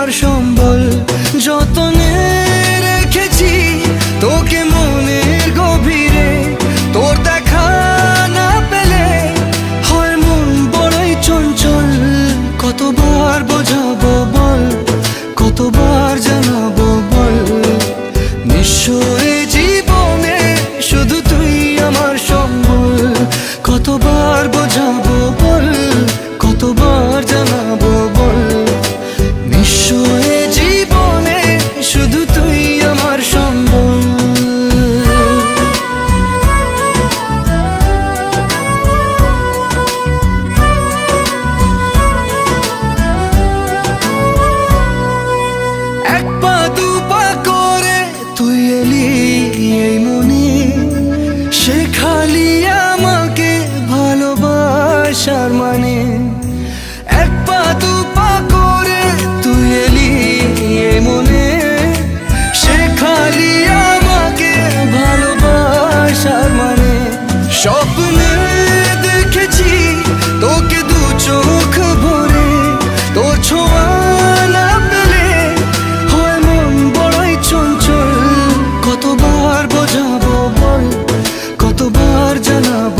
আমার সম্বল যতনে রেখেছি, তোকে মনের গভীরে তোর দেখা না পেলে হয় মন বড়ই চঞ্চল। কতবার বোঝাবো বল, কতবার জানাব বল নিশ্চয় শেখালি আমাকে ভালোবাসার মানে। এক পা দু পা করে তুই এলি মনে। শেখালি আমাকে ভালোবাসার মানে। স্বপ্নের জানাব